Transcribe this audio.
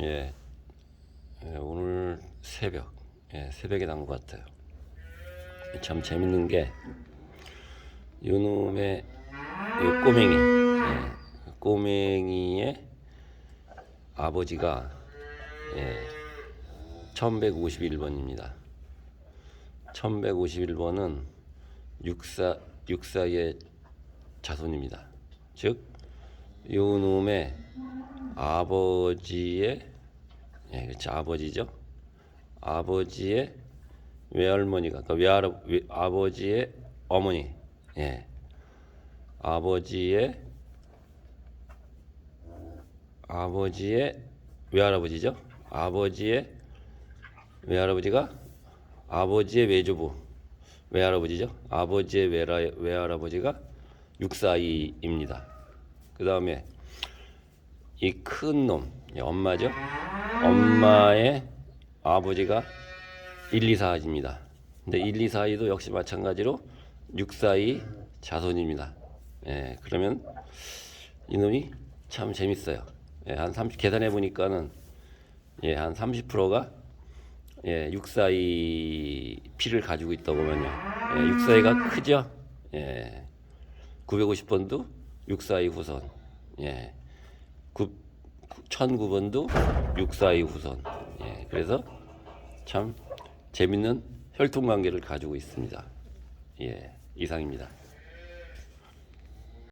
예, 예, 오늘 새벽, 예, 새벽에 난 것 같아요. 참 재밌는 게 요놈의 요 꼬맹이, 예, 꼬맹이의 아버지가 예, 1151번입니다. 1151번은 육사 육사의 자손입니다. 즉 요 놈의 아버지의 예, 그렇죠. 아버지죠. 아버지의 외할머니가 그러니까 외할아 외, 아버지의 어머니. 예. 아버지의 아버지의 외할아버지죠. 아버지의 외할아버지가 아버지의 외조부 외할아버지죠. 아버지의 외라, 외할아버지가 육사이입니다. 그 다음에 이 큰 놈, 이 엄마죠. 엄마의 아버지가 1, 2, 4입니다. 근데 1, 2, 4이도 역시 마찬가지로 6, 4이 자손입니다. 예, 그러면 이놈이 참 재밌어요. 예, 한 30, 계산해 보니까는 예, 한 30%가 예, 6, 4이 피를 가지고 있다 보면요. 예, 6, 4이가 크죠? 예. 950번도 6, 4이 후손. 예. 9, 1009번도 642 후손. 예, 그래서 참 재밌는 혈통 관계를 가지고 있습니다. 예, 이상입니다.